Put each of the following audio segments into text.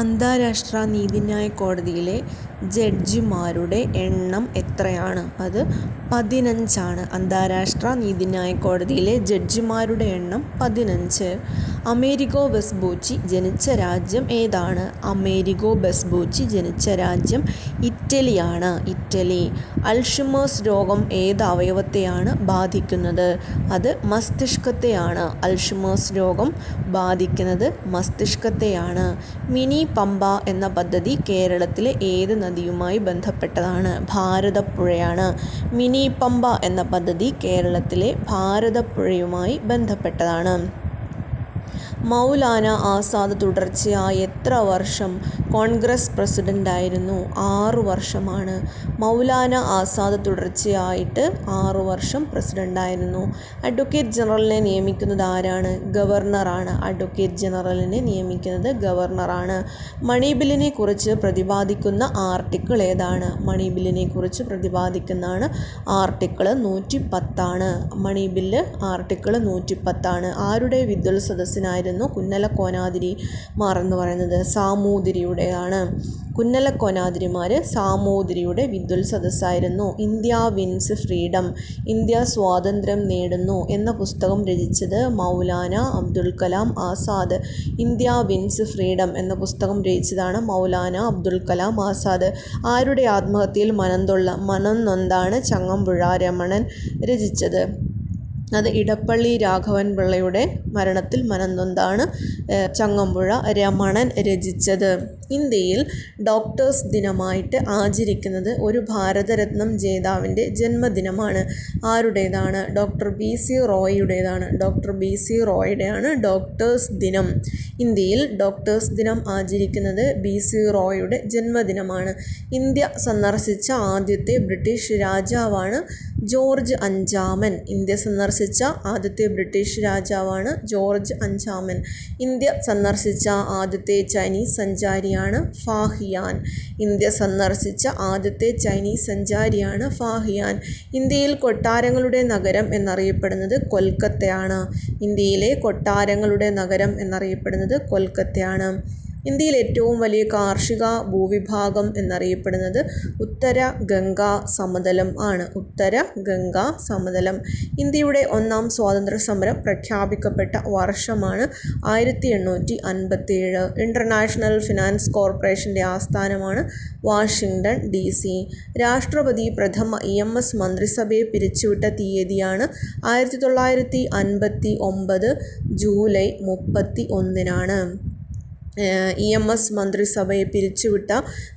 അന്താരാഷ്ട്ര നീതിന്യായ കോടതിയിലെ ജഡ്ജിമാരുടെ എണ്ണം എത്രയാണ്? അത് പതിനഞ്ചാണ്. അന്താരാഷ്ട്ര നീതിന്യായ കോടതിയിലെ ജഡ്ജിമാരുടെ എണ്ണം പതിനഞ്ച്. അമേരിഗോ വെസ്പൂച്ചി ജനിച്ച രാജ്യം ഏതാണ്? അമേരിഗോ ബെസ്ബോച്ചി ജനിച്ച രാജ്യം ഇറ്റലിയാണ്. ഇറ്റലി. അൽഷിമേഴ്സ് രോഗം ഏത് അവയവത്തെയാണ് ബാധിക്കുന്നത്? അത് മസ്തിഷ്കത്തെയാണ്. അൽഷിമേഴ്സ് രോഗം ബാധിക്കുന്നത് മസ്തിഷ്കത്തെയാണ്. മിനി പമ്പ എന്ന പദ്ധതി കേരളത്തിലെ ഏത് നദിയുമായി ബന്ധപ്പെട്ടതാണ്? ഭാരതപ്പുഴയാണ്. മിനി പമ്പ എന്ന പദ്ധതി കേരളത്തിലെ ഭാരതപ്പുഴയുമായി ബന്ധപ്പെട്ടതാണ്. മൗലാന ആസാദ് തുടർച്ചയായി എത്ര വർഷം കോൺഗ്രസ് പ്രസിഡന്റായിരുന്നു ആറു വർഷമാണ് മൗലാന ആസാദ് തുടർച്ചയായിട്ട് ആറു വർഷം പ്രസിഡന്റായിരുന്നു അഡ്വക്കേറ്റ് ജനറലിനെ നിയമിക്കുന്നത് ആരാണ്? ഗവർണറാണ്. അഡ്വക്കേറ്റ് ജനറലിനെ നിയമിക്കുന്നത് ഗവർണറാണ്. മണി ബില്ലിനെ കുറിച്ച് പ്രതിപാദിക്കുന്ന ആർട്ടിക്കിൾ ഏതാണ്? മണി ബില്ലിനെ കുറിച്ച് പ്രതിപാദിക്കുന്നതാണ് ആർട്ടിക്കിൾ നൂറ്റി പത്താണ് മണി ബില്ല് ആർട്ടിക്കിൾ നൂറ്റി പത്താണ് ആരുടെ വിദ്വൽ സദസ്സിനായിരുന്നു കുന്നല കോനാതിരിമാർ എന്ന് പറയുന്നത്? സാമൂതിരിയുടേതാണ് കുന്നല കോനാതിരിമാർ സാമൂതിരിയുടെ വിദ്വൽ സദസ്സായിരുന്നു. ഇന്ത്യ വിൻസ് ഫ്രീഡം ഇന്ത്യ സ്വാതന്ത്ര്യം നേടുന്നു എന്ന പുസ്തകം രചിച്ചത് Maulana Abdul Kalam Azad. India wins freedom എന്ന പുസ്തകം രചിച്ചതാണ് മൗലാന അബ്ദുൽ കലാം ആസാദ്. ആരുടെ ആത്മഹത്യയിൽ മനംതൊള്ള മനം നൊന്താണ് ചങ്ങമ്പുഴ രമണൻ രചിച്ചത്? അത് ഇടപ്പള്ളി രാഘവൻ പിള്ളയുടെ മരണത്തിൽ മനംനൊന്താണ് ചങ്ങമ്പുഴ രമണൻ രചിച്ചത്. ഇന്ത്യയിൽ ഡോക്ടേഴ്സ് ദിനമായിട്ട് ആചരിക്കുന്നത് ഒരു ഭാരതരത്നം ജേതാവിന്റെ ജന്മദിനമാണ്. ആരുടേതാണ്? ഡോക്ടർ ബി സി റോയിയുടേതാണ്. ഡോക്ടർ ബി സി റോയുടെയാണ് ഡോക്ടേഴ്സ് ദിനം. ഇന്ത്യയിൽ ഡോക്ടേഴ്സ് ദിനം ആചരിക്കുന്നത് ബി സി റോയുടെ ജന്മദിനമാണ്. ഇന്ത്യ സന്ദർശിച്ച ആദ്യത്തെ ബ്രിട്ടീഷ് രാജാവാണ് ജോർജ് അഞ്ചാമൻ. ഇന്ത്യ സന്ദർശിച്ച ആദ്യത്തെ ബ്രിട്ടീഷ് രാജാവാണ് ജോർജ് അഞ്ചാമൻ. ഇന്ത്യ സന്ദർശിച്ച ആദ്യത്തെ ചൈനീസ് സഞ്ചാരിയാണ് ഫാഹിയാൻ. ഇന്ത്യ സന്ദർശിച്ച ആദ്യത്തെ ചൈനീസ് സഞ്ചാരിയാണ് ഫാഹിയാൻ. ഇന്ത്യയിൽ കൊട്ടാരങ്ങളുടെ നഗരം എന്നറിയപ്പെടുന്നത് കൊൽക്കത്തയാണ്. ഇന്ത്യയിലെ കൊട്ടാരങ്ങളുടെ നഗരം എന്നറിയപ്പെടുന്നത് കൊൽക്കത്തയാണ്. ഇന്ത്യയിൽ ഏറ്റവും വലിയ കാർഷിക ഭൂവിഭാഗം എന്നറിയപ്പെടുന്നത് ഉത്തര ഗംഗാ സമതലം ആണ്. ഉത്തര ഗംഗാ സമതലം ഇന്ത്യയുടെ ഒന്നാം സ്വാതന്ത്ര്യ സമരം പ്രഖ്യാപിക്കപ്പെട്ട വർഷമാണ് ആയിരത്തി എണ്ണൂറ്റി അൻപത്തിയേഴ് ഇന്റർനാഷണൽ ഫിനാൻസ് കോർപ്പറേഷന്റെ ആസ്ഥാനമാണ് വാഷിങ്ടൺ ഡി സി. രാഷ്ട്രപതി പ്രഥമ ഇ എം എസ് മന്ത്രിസഭയെ പിരിച്ചുവിട്ട തീയതിയാണ് ആയിരത്തി തൊള്ളായിരത്തി അൻപത്തി ഒമ്പത് ജൂലൈ മുപ്പത്തി ഒന്നിനാണ് ഇ എം എസ് മന്ത്രിസഭയെ പിരിച്ചുവിട്ട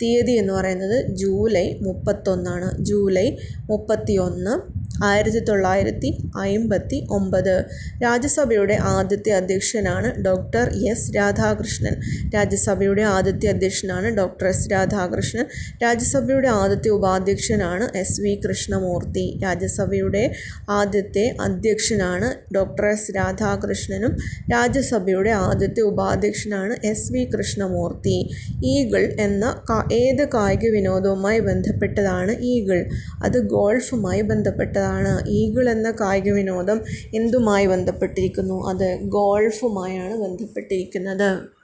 തീയതി എന്ന് പറയുന്നത് ജൂലൈ മുപ്പത്തൊന്നാണ്. ജൂലൈ മുപ്പത്തി ഒന്ന് ആയിരത്തി തൊള്ളായിരത്തി അമ്പത്തി ഒമ്പത് രാജ്യസഭയുടെ ആദ്യത്തെ അധ്യക്ഷനാണ് ഡോക്ടർ എസ് രാധാകൃഷ്ണൻ. രാജ്യസഭയുടെ ആദ്യത്തെ അധ്യക്ഷനാണ് ഡോക്ടർ എസ് രാധാകൃഷ്ണൻ. രാജ്യസഭയുടെ ആദ്യത്തെ ഉപാധ്യക്ഷനാണ് എസ് വി കൃഷ്ണമൂർത്തി. രാജ്യസഭയുടെ ആദ്യത്തെ അധ്യക്ഷനാണ് ഡോക്ടർ എസ് രാധാകൃഷ്ണനും. രാജ്യസഭയുടെ ആദ്യത്തെ ഉപാധ്യക്ഷനാണ് എസ് വി കൃഷ്ണമൂർത്തി. ഈഗിൾ എന്ന ഏത് കായിക വിനോദവുമായി ബന്ധപ്പെട്ടതാണ് ഈഗിൾ? അത് ഗോൾഫുമായി ബന്ധപ്പെട്ടതാണ്. ഈഗിൾ എന്ന കായിക വിനോദം എന്തുമായി ബന്ധപ്പെട്ടിരിക്കുന്നു? അത് ഗോൾഫുമായാണ് ബന്ധപ്പെട്ടിരിക്കുന്നത്.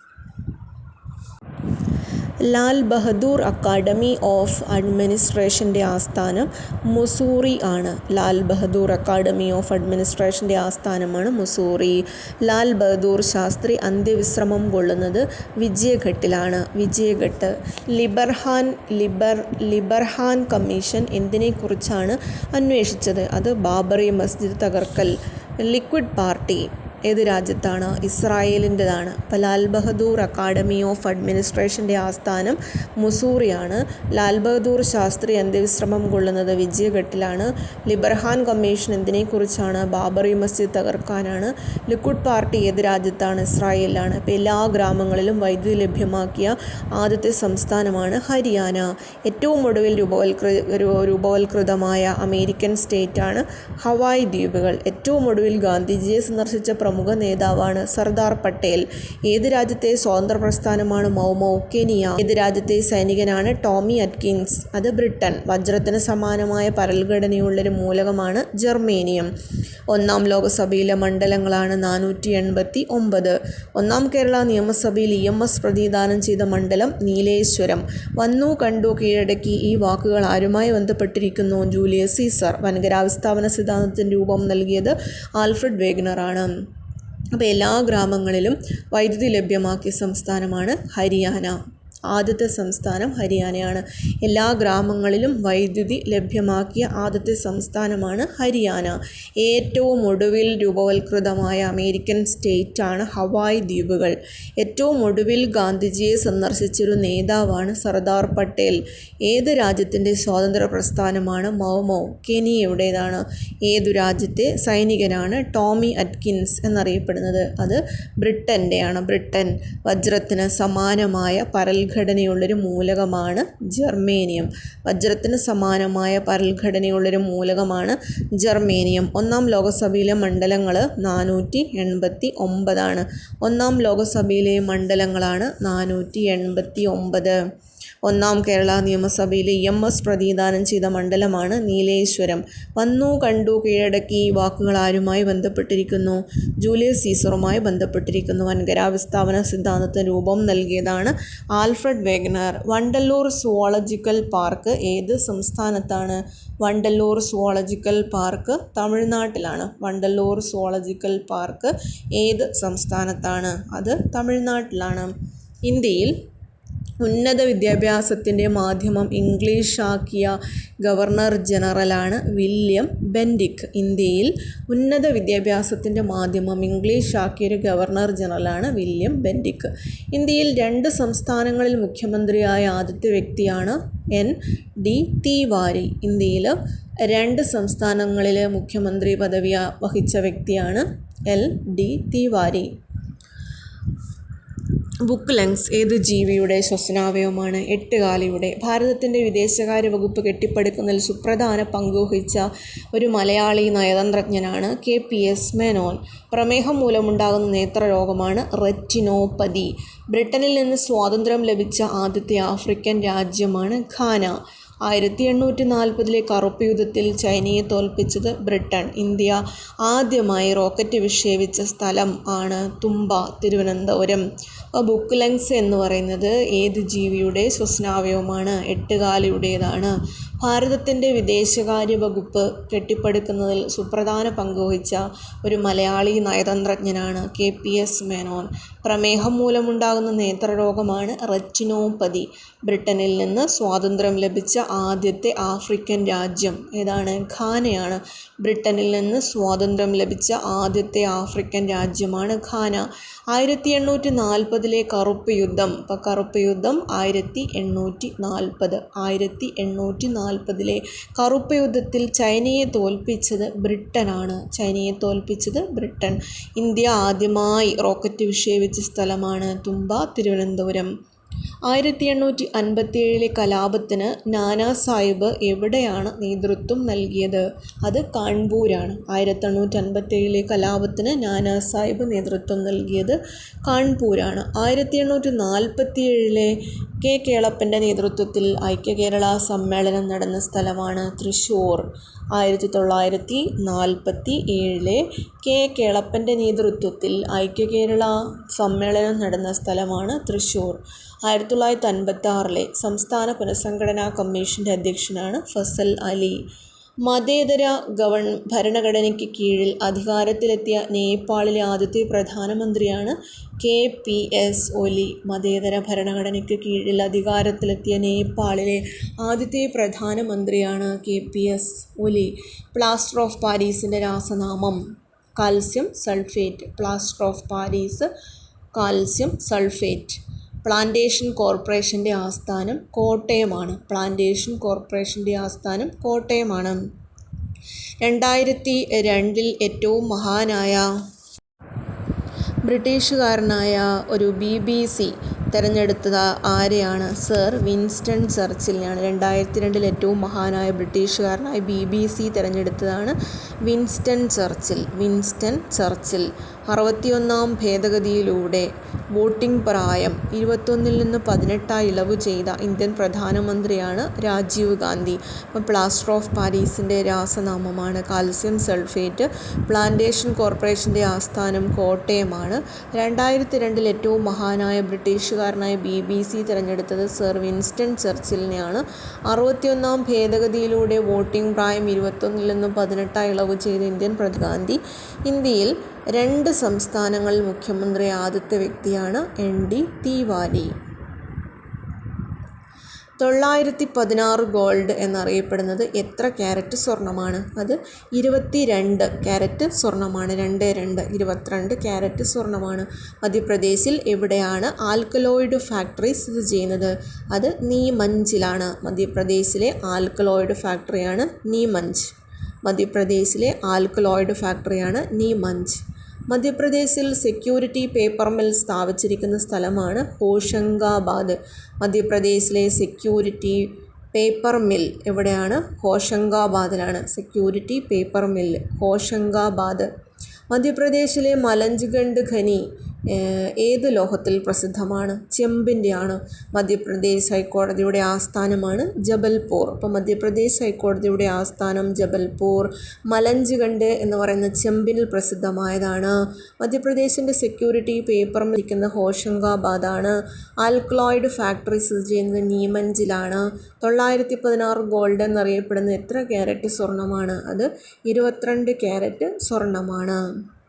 ലാൽ ബഹദൂർ അക്കാഡമി ഓഫ് അഡ്മിനിസ്ട്രേഷന്റെ ആസ്ഥാനം മുസൂറി ആണ്. ലാൽ ബഹദൂർ അക്കാഡമി ഓഫ് അഡ്മിനിസ്ട്രേഷന്റെ ആസ്ഥാനമാണ് മുസൂറി. ലാൽ ബഹദൂർ ശാസ്ത്രി അന്ത്യവിശ്രമം കൊള്ളുന്നത് വിജയഘട്ടിലാണ്. വിജയഘട്ട് ലിബർഹാൻ ലിബർ ലിബർഹാൻ കമ്മീഷൻ എന്തിനെക്കുറിച്ചാണ് അന്വേഷിച്ചത്? അത് ബാബറി മസ്ജിദ് തകർക്കൽ ലിക്വിഡ് പാർട്ടി. ഏത് രാജ്യത്താണ്? ഇസ്രായേലിന്റെതാണ്. അപ്പോൾ ലാൽ ബഹദൂർ അക്കാഡമി ഓഫ് അഡ്മിനിസ്ട്രേഷന്റെ ആസ്ഥാനം മുസൂറിയാണ്. ലാൽ ബഹദൂർ ശാസ്ത്രി അന്ത്യവിശ്രമം കൊള്ളുന്നത് വിജയഘട്ടിലാണ്. ലിബർഹാൻ കമ്മീഷൻ എന്തിനെക്കുറിച്ചാണ്? ബാബറി മസ്ജിദ് തകർക്കാനാണ്. ലിക്വിഡ് പാർട്ടി ഏത് രാജ്യത്താണ്? ഇസ്രായേലിലാണ്. അപ്പോൾ എല്ലാ ഗ്രാമങ്ങളിലും വൈദ്യുതി ലഭ്യമാക്കിയ ആദ്യത്തെ സംസ്ഥാനമാണ് ഹരിയാന. ഏറ്റവും ഒടുവിൽ രൂപവൽകൃ രൂപവൽകൃതമായ അമേരിക്കൻ സ്റ്റേറ്റാണ് ഹവായ് ദ്വീപുകൾ. ഏറ്റവും ഒടുവിൽ ഗാന്ധിജിയെ സന്ദർശിച്ച പ്രമുഖ നേതാവാണ് സർദാർ പട്ടേൽ. ഏത് രാജ്യത്തെ സ്വാതന്ത്ര്യ പ്രസ്ഥാനമാണ് മൗമോ? കെനിയ. ഏത് രാജ്യത്തെ സൈനികനാണ് ടോമി അറ്റ്കിൻസ്? അത് ബ്രിട്ടൻ. വജ്രത്തിന് സമാനമായ പരൽഘടനയുള്ളൊരു മൂലകമാണ് ജർമേനിയം. ഒന്നാം ലോകസഭയിലെ മണ്ഡലങ്ങളാണ് നാനൂറ്റി എൺപത്തി ഒമ്പത് ഒന്നാം കേരള നിയമസഭയിൽ ഇ എം എസ് പ്രതിദാനം ചെയ്ത മണ്ഡലം നീലേശ്വരം. വന്നു കണ്ടു കീഴടക്കി ഈ വാക്കുകൾ ആരുമായി ബന്ധപ്പെട്ടിരിക്കുന്നു? Julius Caesar. വൻകരാവിസ്ഥാപന സിദ്ധാന്തത്തിന് രൂപം നൽകിയത് ആൽഫ്രഡ് വേഗ്നറാണ്. അപ്പോൾ എല്ലാ ഗ്രാമങ്ങളിലും വൈദ്യുതി ലഭ്യമാക്കിയ സംസ്ഥാനമാണ് ഹരിയാന. ആദ്യത്തെ സംസ്ഥാനം ഹരിയാനയാണ്. എല്ലാ ഗ്രാമങ്ങളിലും വൈദ്യുതി ലഭ്യമാക്കിയ ആദ്യത്തെ സംസ്ഥാനമാണ് ഹരിയാന. ഏറ്റവും ഒടുവിൽ രൂപവൽകൃതമായ അമേരിക്കൻ സ്റ്റേറ്റാണ് ഹവായ് ദ്വീപുകൾ. ഏറ്റവും ഒടുവിൽ ഗാന്ധിജിയെ സന്ദർശിച്ചൊരു നേതാവാണ് സർദാർ പട്ടേൽ. ഏത് രാജ്യത്തിന്റെ സ്വാതന്ത്ര്യ പ്രസ്ഥാനമാണ് മൗമോ കെനിയയുടേതാണ്. ഏതു രാജ്യത്തെ സൈനികനാണ് ടോമി അറ്റ്കിൻസ് എന്നറിയപ്പെടുന്നത്? അത് ബ്രിട്ടന്റെയാണ്. ബ്രിട്ടൻ വജ്രത്തിന് സമാനമായ പരൽഘടനയുള്ളൊരു മൂലകമാണ് ജർമേനിയം. വജ്രത്തിന് സമാനമായ പരൽഘടനയുള്ളൊരു മൂലകമാണ് ജർമേനിയം. ഒന്നാം ലോകസഭയിലെ മണ്ഡലങ്ങൾ നാനൂറ്റി എൺപത്തി ഒമ്പതാണ് ഒന്നാം ലോകസഭയിലെ മണ്ഡലങ്ങളാണ് നാനൂറ്റി എൺപത്തി ഒമ്പത് ഒന്നാം കേരള നിയമസഭയിലെ എം എസ് പ്രതിദാനം ചെയ്ത മണ്ഡലമാണ് നീലേശ്വരം. വന്നു കണ്ടു കീഴടക്കി ആരുമായി ബന്ധപ്പെട്ടിരിക്കുന്നു? ജൂലിയസ് സീസറുമായി ബന്ധപ്പെട്ടിരിക്കുന്നു. വൻകര വിസ്ഥാപന സിദ്ധാന്തത്തിന് രൂപം നൽകിയതാണ് Alfred Wegener. Vandalur zoological park ഏത് സംസ്ഥാനത്താണ്? വണ്ടല്ലൂർ സുവോളജിക്കൽ പാർക്ക് തമിഴ്നാട്ടിലാണ്. വണ്ടല്ലൂർ സുവോളജിക്കൽ പാർക്ക് ഏത് സംസ്ഥാനത്താണ്? അത് തമിഴ്നാട്ടിലാണ്. ഇന്ത്യയിൽ ഉന്നത വിദ്യാഭ്യാസത്തിന്റെ മാധ്യമം ഇംഗ്ലീഷാക്കിയ ഗവർണർ ജനറലാണ് വില്യം ബെൻഡിക് ഇന്ത്യയിൽ ഉന്നത വിദ്യാഭ്യാസത്തിന്റെ മാധ്യമം ഇംഗ്ലീഷാക്കിയൊരു ഗവർണർ ജനറലാണ് വില്യം ബെൻഡിക് ഇന്ത്യയിൽ രണ്ട് സംസ്ഥാനങ്ങളിൽ മുഖ്യമന്ത്രിയായ ആദ്യത്തെ വ്യക്തിയാണ് എൻ. ഡി. തിവാരി ഇന്ത്യയിൽ രണ്ട് സംസ്ഥാനങ്ങളിലെ മുഖ്യമന്ത്രി പദവി വഹിച്ച വ്യക്തിയാണ് L. D. Tiwari book lungs ഏത് ജീവിയുടെ ശ്വസനാവയവമാണ്? എട്ടുകാലിയുടെ ഭാരതത്തിന്റെ വിദേശകാര്യ വകുപ്പ് കെട്ടിപ്പടുക്കുന്നതിൽ സുപ്രധാന പങ്കുവഹിച്ച ഒരു മലയാളി നയതന്ത്രജ്ഞനാണ് കെ പി എസ് മേനോൻ. പ്രമേഹം മൂലമുണ്ടാകുന്ന നേത്രരോഗമാണ് റെറ്റിനോപ്പതി. ബ്രിട്ടനിൽ നിന്ന് സ്വാതന്ത്ര്യം ലഭിച്ച ആദ്യത്തെ ആഫ്രിക്കൻ രാജ്യമാണ് ഘാന ആയിരത്തി എണ്ണൂറ്റി നാൽപ്പതിലെ കറുപ്പ് യുദ്ധത്തിൽ ചൈനയെ തോൽപ്പിച്ചത് ബ്രിട്ടൻ ഇന്ത്യ ആദ്യമായി റോക്കറ്റ് വിക്ഷേപിച്ച സ്ഥലം ആണ് തുമ്പ തിരുവനന്തപുരം. ബുക്ക് ലങ്സ് എന്ന് പറയുന്നത് ഏത് ജീവിയുടെ ശ്വസനാവയവമാണ്? എട്ടുകാലിയുടേതാണ്. ഭാരതത്തിന്റെ വിദേശകാര്യ വകുപ്പ് കെട്ടിപ്പടുക്കുന്നതിൽ സുപ്രധാന പങ്കുവഹിച്ച ഒരു മലയാളി നയതന്ത്രജ്ഞനാണ് കെ പി എസ് മേനോൻ. പ്രമേഹം മൂലമുണ്ടാകുന്ന നേത്രരോഗമാണ് റെറ്റിനോപ്പതി. ബ്രിട്ടനിൽ നിന്ന് സ്വാതന്ത്ര്യം ലഭിച്ച ആദ്യത്തെ ആഫ്രിക്കൻ രാജ്യം ഏതാണ്? ഖാനയാണ്. ബ്രിട്ടനിൽ നിന്ന് സ്വാതന്ത്ര്യം ലഭിച്ച ആദ്യത്തെ ആഫ്രിക്കൻ രാജ്യമാണ് ഖാന. ആയിരത്തി എണ്ണൂറ്റി നാൽപ്പതിലെ കറുപ്പ് യുദ്ധം ഇപ്പോൾ കറുപ്പ് യുദ്ധം ആയിരത്തി എണ്ണൂറ്റി നാൽപ്പത് ആയിരത്തി എണ്ണൂറ്റി നാൽപ്പതിലെ കറുപ്പ് യുദ്ധത്തിൽ ചൈനയെ തോൽപ്പിച്ചത് ബ്രിട്ടനാണ്. ചൈനയെ തോൽപ്പിച്ചത് ബ്രിട്ടൻ. ഇന്ത്യ ആദ്യമായി റോക്കറ്റ് വിക്ഷേപിച്ച സ്ഥലമാണ് തുമ്പ തിരുവനന്തപുരം. ആയിരത്തി എണ്ണൂറ്റി അൻപത്തിയേഴിലെ കലാപത്തിന് നാനാ സാഹിബ് എവിടെയാണ് നേതൃത്വം നൽകിയത്? അത് കാൺപൂരാണ്. ആയിരത്തി എണ്ണൂറ്റി അൻപത്തിയേഴിലെ കലാപത്തിന് നാനാ സാഹിബ് നേതൃത്വം നൽകിയത് കാൺപൂരാണ്. ആയിരത്തി എണ്ണൂറ്റി നാൽപ്പത്തിയേഴിലെ കെ. കേളപ്പന്റെ നേതൃത്വത്തിൽ ഐക്യ കേരള സമ്മേളനം നടന്ന സ്ഥലമാണ് തൃശ്ശൂർ ആയിരത്തി തൊള്ളായിരത്തി നാൽപ്പത്തി ഏഴിലെ കെ. കേളപ്പന്റെ നേതൃത്വത്തിൽ ഐക്യകേരള സമ്മേളനം നടന്ന സ്ഥലമാണ് തൃശ്ശൂർ. ആയിരത്തി തൊള്ളായിരത്തി അൻപത്തി ആറിലെ സംസ്ഥാന പുനഃസംഘടനാ കമ്മീഷന്റെ അധ്യക്ഷനാണ് ഫസൽ അലി. മതേതര ഗവൺ ഭരണഘടനയ്ക്ക് കീഴിൽ അധികാരത്തിലെത്തിയ നേപ്പാളിലെ ആദ്യത്തെ പ്രധാനമന്ത്രിയാണ് കെ പി എസ് ഒലി. മതേതര ഭരണഘടനയ്ക്ക് കീഴിൽ അധികാരത്തിലെത്തിയ നേപ്പാളിലെ ആദ്യത്തെ പ്രധാനമന്ത്രിയാണ് K P S Oli. Plaster of പാരീസിന്റെ രാസനാമം calcium sulphate. Plaster of Paris calcium sulphate. Plantation കോർപ്പറേഷന്റെ ആസ്ഥാനം കോട്ടയമാണ്. പ്ലാന്റേഷൻ കോർപ്പറേഷന്റെ ആസ്ഥാനം കോട്ടയമാണ്. രണ്ടായിരത്തി രണ്ടിൽ ഏറ്റവും മഹാനായ ബ്രിട്ടീഷുകാരനായ ഒരു ബി ബി സി തിരഞ്ഞെടുത്തത് ആരെയാണ്? സർ വിൻസ്റ്റൺ ചർച്ചിലിനെയാണ്. രണ്ടായിരത്തി രണ്ടിൽ ഏറ്റവും മഹാനായ ബ്രിട്ടീഷുകാരനായ ബി ബി സി തിരഞ്ഞെടുത്തതാണ് വിൻസ്റ്റൺ ചർച്ചിൽ. വിൻസ്റ്റൺ ചർച്ചിൽ അറുപത്തിയൊന്നാം ഭേദഗതിയിലൂടെ വോട്ടിംഗ് പ്രായം ഇരുപത്തൊന്നിൽ നിന്ന് പതിനെട്ടായി ഇളവ് ചെയ്ത ഇന്ത്യൻ പ്രധാനമന്ത്രിയാണ് രാജീവ് ഗാന്ധി. അപ്പം പ്ലാസ്റ്റർ ഓഫ് പാരീസിന്റെ രാസനാമമാണ്. കാൽസ്യം സൾഫേറ്റ് പ്ലാന്റേഷൻ കോർപ്പറേഷന്റെ ആസ്ഥാനം കോട്ടയമാണ്. രണ്ടായിരത്തി രണ്ടിൽ ഏറ്റവും മഹാനായ ബ്രിട്ടീഷുകാരനായ ബി ബി സി തിരഞ്ഞെടുത്തത് സർ വിൻസ്റ്റൺ ചർച്ചിലിനെയാണ്. അറുപത്തിയൊന്നാം ഭേദഗതിയിലൂടെ വോട്ടിംഗ് പ്രായം ഇരുപത്തൊന്നിൽ നിന്ന് പതിനെട്ടായി ഇളവ് ചെയ്ത ഇന്ത്യൻ പ്രധാനമന്ത്രി ഇന്ത്യയിൽ രണ്ട് സംസ്ഥാനങ്ങളിൽ മുഖ്യമന്ത്രി ആദ്യത്തെ വ്യക്തിയാണ് എൻ ഡി തിവാരി. തൊള്ളായിരത്തി പതിനാറ് ഗോൾഡ് എന്നറിയപ്പെടുന്നത് എത്ര ക്യാരറ്റ് സ്വർണമാണ് അത് ഇരുപത്തി രണ്ട് ക്യാരറ്റ് സ്വർണമാണ് രണ്ട് രണ്ട് ഇരുപത്തിരണ്ട് ക്യാരറ്റ് സ്വർണമാണ് മധ്യപ്രദേശിൽ എവിടെയാണ് ആൽക്കലോയിഡ് ഫാക്ടറി സ്ഥിതി ചെയ്യുന്നത്? അത് നീമഞ്ചിലാണ്. മധ്യപ്രദേശിലെ ആൽക്കലോയിഡ് ഫാക്ടറിയാണ് നീമഞ്ച്. മധ്യപ്രദേശിലെ ആൽക്കലോയിഡ് ഫാക്ടറിയാണ് നീമഞ്ച്. മധ്യപ്രദേശിൽ സെക്യൂരിറ്റി പേപ്പർ മിൽ സ്ഥാപിച്ചിരിക്കുന്ന സ്ഥലമാണ് ഹോഷങ്കാബാദ്. മധ്യപ്രദേശിലെ സെക്യൂരിറ്റി പേപ്പർ മിൽ എവിടെയാണ്? ഹോഷങ്കാബാദിലാണ്. Security paper mill Hoshangabad. മധ്യപ്രദേശിലെ മലഞ്ച്ഗണ്ട് ഖനി ഏത് ലോഹത്തിൽ പ്രസിദ്ധമാണ്? ചെമ്പിന്റെയാണ് മധ്യപ്രദേശ് ഹൈക്കോടതിയുടെ ആസ്ഥാനമാണ് ജബൽപൂർ. അപ്പോൾ മധ്യപ്രദേശ് ഹൈക്കോടതിയുടെ ആസ്ഥാനം ജബൽപൂർ. മലഞ്ചുകണ്ട് എന്ന് പറയുന്ന ചെമ്പിൽ പ്രസിദ്ധമായതാണ്. മധ്യപ്രദേശിന്റെ സെക്യൂരിറ്റി പേപ്പർ ഇരിക്കുന്ന ഹോഷങ്കാബാദാണ് ആൽക്ലോയിഡ് ഫാക്ടറി സ്ഥിതി ചെയ്യുന്നത് നീമഞ്ചിലാണ്. തൊള്ളായിരത്തി പതിനാറ് ഗോൾഡ് എന്നറിയപ്പെടുന്ന എത്ര ക്യാരറ്റ് സ്വർണമാണ് അത് ഇരുപത്തിരണ്ട് ക്യാരറ്റ് സ്വർണമാണ്